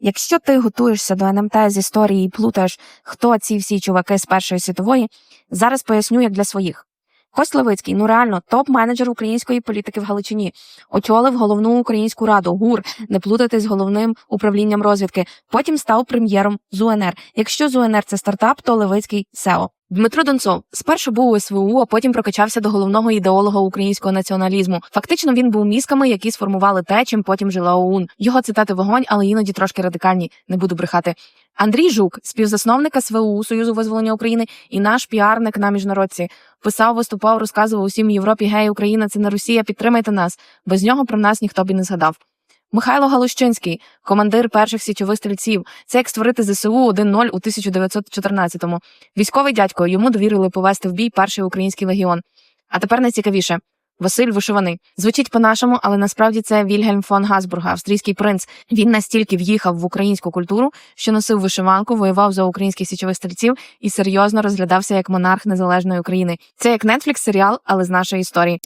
Якщо ти готуєшся до НМТ з історії і плутаєш, хто ці всі чуваки з Першої світової, зараз поясню як для своїх. Кость Левицький, ну реально, топ-менеджер української політики в Галичині, очолив головну українську раду ГУР, не плутати з головним управлінням розвідки. Потім став прем'єром з УНР. Якщо з УНР це стартап, то Левицький СЕО. Дмитро Донцов спершу був у СВУ, а потім прокачався до головного ідеолога українського націоналізму. Фактично він був мізками, які сформували те, чим потім жила ОУН. Його цитати вогонь, але іноді трошки радикальні. Не буду брехати. Андрій Жук, співзасновник СВУ Союзу визволення України, і наш піарник на міжнародці. Писав, виступав, розказував усім Європі, гей, Україна, це не Росія, підтримайте нас. Без нього про нас ніхто б і не згадав. Михайло Галущинський, командир перших січових стрільців. Це як створити ЗСУ 1-0 у 1914-му. Військовий дядько йому довірили повести в бій перший український легіон. А тепер найцікавіше. Василь Вишиваний. Звучить по-нашому, але насправді це Вільгельм фон Гасбурга, австрійський принц. Він настільки в'їхав в українську культуру, що носив вишиванку, воював за українських січових стрільців і серйозно розглядався як монарх незалежної України. Це як Netflix серіал, але з нашої історії.